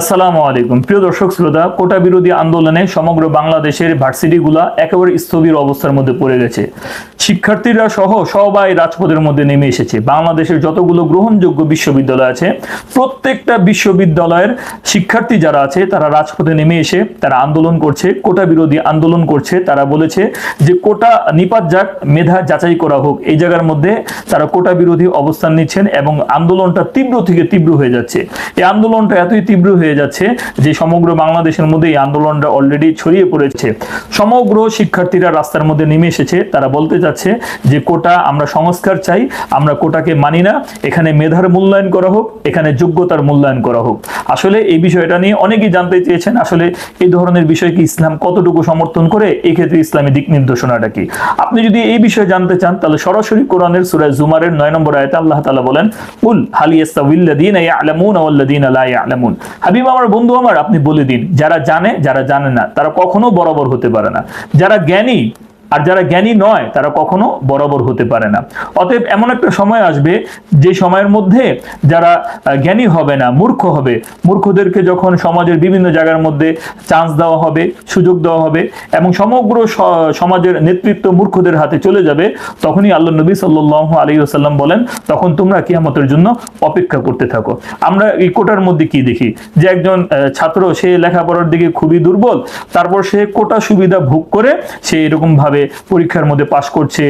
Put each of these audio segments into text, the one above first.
আসসালামু আলাইকুম। প্রিয় দর্শক শ্রোতা, কোটা বিরোধী আন্দোলনে সমগ্র বাংলাদেশের ভার্সিটিগুলা একেবারে স্থবির অবস্থার মধ্যে পড়ে গেছে। শিক্ষার্থীরা সহ সবাই রাজপথের মধ্যে নেমে এসেছে। বাংলাদেশের যতগুলো গ্রহণযোগ্য বিশ্ববিদ্যালয় আছে, প্রত্যেকটা বিশ্ববিদ্যালয়ের শিক্ষার্থী যারা আছে, তারা রাজপথে নেমে এসে তারা আন্দোলন করছে, কোটা বিরোধী আন্দোলন করছে। তারা বলেছে যে, কোটা নিপাত যাক, মেধা যাচাই করা হোক। এই জায়গার মধ্যে তারা কোটা বিরোধী অবস্থান নিচ্ছেন এবং আন্দোলনটা তীব্র থেকে তীব্র হয়ে যাচ্ছে। এই আন্দোলনটা এতই তীব্র হয়ে যাচ্ছে, যে সমগ্র বাংলাদেশের মধ্যে এই আন্দোলনটা অলরেডি ছড়িয়ে পড়েছে। সমগ্র শিক্ষার্থীরা রাস্তার মধ্যে নেমে এসেছে। তারা বলতে যাচ্ছে যে, কোটা আমরা সংস্কার চাই, আমরা কোটাকে মানি না, এখানে মেধার মূল্যায়ন করা হোক, এখানে যোগ্যতার মূল্যায়ন করা হোক। আসলে এই বিষয়টা নিয়ে অনেকেই জানতে চেয়েছেন, আসলে এই ধরনের বিষয় কি ইসলাম কতটুকু সমর্থন করে? এক্ষেত্রে ক্ষেত্রে ইসলামী দিক নির্দেশনাটা কি? আপনি যদি এই বিষয়ে জানতে চান, তাহলে সরাসরি কোরআনের সূরা জুমারের নয় নম্বর আয়াতে আল্লাহ তাআলা বলেন, কুল হাল ইয়াস্তাউিল্লাযীনা ইয়ালামুনা ওয়াল্লাযীনা লা ইয়ালামুন। হাবিব আমার বন্ধু আমার, আপনি বলে দিন। যারা জানে যারা জানে না, তারা কখনো বরাবর হতে পারে না। যারা জ্ঞানী আর যারা জ্ঞানী নয়, তারা কখনো বরাবর হতে পারে না। অতএব এমন একটা সময় আসবে, যে সময়ের মধ্যে যারা জ্ঞানী হবে না, মূর্খ হবে, মূর্খদেরকে যখন সমাজের বিভিন্ন জায়গার মধ্যে চান্স দেওয়া হবে, সুযোগ দেওয়া হবে এবং সমগ্র সমাজের নেতৃত্ব মূর্খদের হাতে চলে যাবে, তখনই আল্লাহ নবী সাল্লাহ আলী আসাল্লাম বলেন, তখন তোমরা কিয়ামতের জন্য অপেক্ষা করতে থাকো। আমরা এই কোটার মধ্যে কি দেখি? যে একজন ছাত্র, সে লেখাপড়ার দিকে খুবই দুর্বল, তারপর সে কোটা সুবিধা ভোগ করে, সে এরকম ভাবে পরীক্ষার মধ্যে পাশ করছে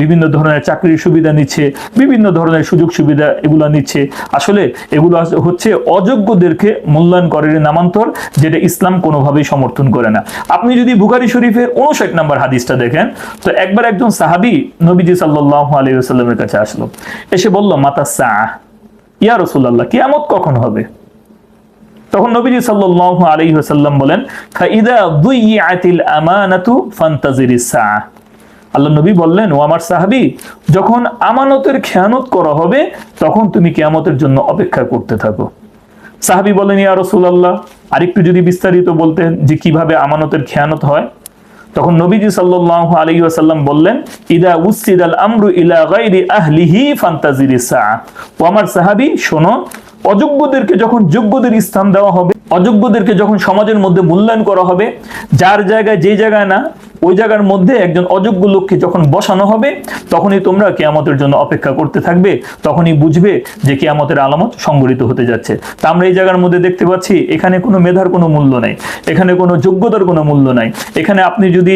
বিভিন্ন ধরনের চাকরির সুবিধা নিচ্ছে, বিভিন্ন ধরনের সুযোগ সুবিধা এগুলো নিচ্ছে। আসলে এগুলো হচ্ছে অযোগ্যদেরকে মূল্যায়ন করার নামান্তর যেটা ইসলাম কোনোভাবেই সমর্থন করে না। আপনি যদি বুখারি শরীফের উনষাট নম্বর হাদিসটা দেখেন, তো একবার একজন সাহাবি নবীজি সাল্লাহ আলী সাল্লামের কাছে আসলো। এসে বলল মাতা সা ইয়া রসুল্লাহ কিয়ামত কখন হবে? তখন নবীজি সাল্লাল্লাহু আলাইহি ওয়াসাল্লাম বলেন, ফাইদা দুইয়াতিল আমানাতু ফান্তাজিরিস সাআ। আল্লাহ নবী বললেন, ও আমার সাহাবী, যখন আমানতের খেয়ানত করা হবে, তখন তুমি কিয়ামতের জন্য অপেক্ষা করতে থাকো। সাহাবী বলেন, ইয়া রাসূলুল্লাহ, আরেকটু যদি বিস্তারিত বলতেন যে কীভাবে আমানতের খেয়ানত হয়? তখন নবীজি সাল্লাল্লাহু আলাইহি ওয়াসাল্লাম বললেন, ইদা উসিদাল আমরু ইলা গায়রি আহলিহি ফান্তাজিরিস সাআ। ও আমার সাহাবী, শোনো অযোগ্যদেরকে যখন যোগ্যদের স্থান দেওয়া হবে, অযোগ্যদেরকে যখন সমাজের মধ্যে মূল্যায়ন করা হবে, যার জায়গায় যে জায়গায় না ওই জায়গার মধ্যে একজন অযোগ্য লোককে যখন বসানো হবে, তখনই তোমরা কেয়ামতের জন্য অপেক্ষা করতে থাকবে, তখনই বুঝবে যে কেয়ামতের আলামত সংগঠিত হতে যাচ্ছে। তা আমরা এই জায়গার মধ্যে দেখতে পাচ্ছি, এখানে কোনো মেধার কোনো মূল্য নাই, এখানে কোনো যোগ্যতার কোনো মূল্য নাই। এখানে আপনি যদি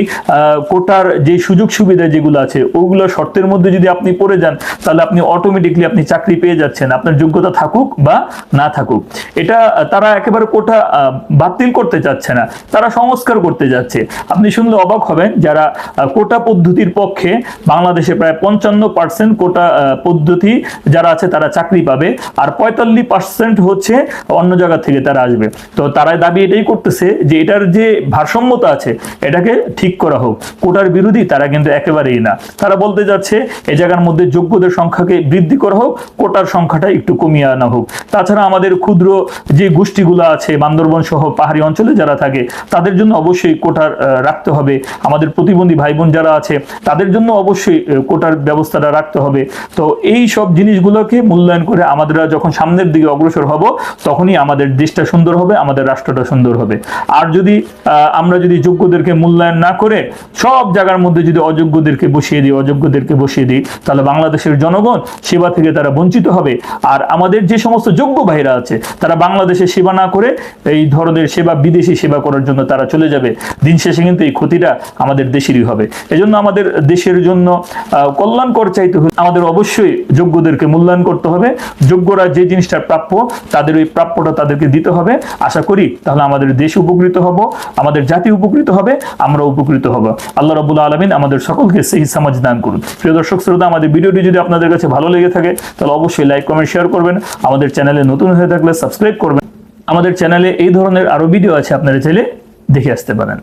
কোটার যে সুযোগ সুবিধা যেগুলো আছে, ওগুলো শর্তের মধ্যে যদি আপনি পড়ে যান, তাহলে আপনি অটোমেটিকলি আপনি চাকরি পেয়ে যাচ্ছেন, আপনার যোগ্যতা থাকুক বা না থাকুক। এটা, তারা একেবারে কোটা বাতিল করতে চাচ্ছে না, তারা সংস্কার করতে যাচ্ছে। আপনি শুনলে অবাক হবেন যারা কোটা পদ্ধতির পক্ষে বাংলাদেশে প্রায় পঞ্চান্ন পার্সেন্ট কোটা পদ্ধতি যারা আছে তারা চাকরি পাবে আর পঁয়তাল্লিশ পার্সেন্ট হচ্ছে অন্য জায়গা থেকে তারা আসবে। তো তারা দাবি এটাই করতেছে যে এটার যে ভারসাম্যতা আছে এটাকে ঠিক করা হোক। কোটার বিরোধী তারা কিন্তু একেবারেই না। তারা বলতে যাচ্ছে এই জায়গার মধ্যে যোগ্যদের সংখ্যাকে বৃদ্ধি করা হোক, কোটার সংখ্যাটা একটু কমিয়ে আনা হোক। তাছাড়া আমাদের ক্ষুদ্র যে গোষ্ঠীগুলো আছে বান্দরবন সহ পাহাড়ি অঞ্চলে যারা থাকে, তাদের জন্য অবশ্যই কোটার রাখতে হবে। আমাদের প্রতিবন্ধী ভাই বোন যারা আছে, তাদের জন্য অবশ্যই কোটার ব্যবস্থাটা রাখতে হবে। তো এই সব জিনিসগুলোকে মূল্যায়ন করে আমাদের যখন সামনের দিকে অগ্রসর হব, তখনই আমাদের দেশটা সুন্দর হবে, আমাদের রাষ্ট্রটা সুন্দর হবে। আর যদি আমরা যদি যোগ্যদেরকে মূল্যায়ন না করে, সব জায়গার মধ্যে যদি অযোগ্যদেরকে বসিয়ে দিই, অযোগ্যদেরকে বসিয়ে দিই, তাহলে বাংলাদেশের জনগণ সেবা থেকে তারা বঞ্চিত হবে। আর আমাদের যে সমস্ত যোগ্য ভাইরা আছে, তারা বাংলাদেশে সেবা না করে, এই ধরনের সেবা, বিদেশি সেবা করার জন্য তারা চলে যাবে। দিন শেষে কিন্তু এই ক্ষতিটা আমাদের দেশেরই হবে। এজন্য আমাদের দেশের জন্য কল্যাণকর চাইতে হলে আমাদের অবশ্যই যোগ্যদেরকে মূল্যায়ন করতে হবে। যোগ্যরা যে জিনিসটা প্রাপ্য, তাদের ওই প্রাপ্যটা তাদেরকে দিতে হবে। আশা করি তাহলে আমাদের দেশ উপকৃত হব, আমাদের জাতি উপকৃত হবে আমরা উপকৃত হব। আল্লাহ রাবুল আলমিন আমাদের সকলকে সেই সমাজ দান করুন। প্রিয় দর্শক শ্রোতা, আমাদের ভিডিওটি যদি আপনাদের কাছে ভালো লেগে থাকে, তাহলে অবশ্যই লাইক, কমেন্ট, শেয়ার করবেন। আমাদের চ্যানেলে নতুন হয়ে থাকলে সাবস্ক্রাইব করবেন। আমাদের চ্যানেলে এই ধরনের আরও ভিডিও আছে, আপনারা চাইলে দেখে আসতে পারেন।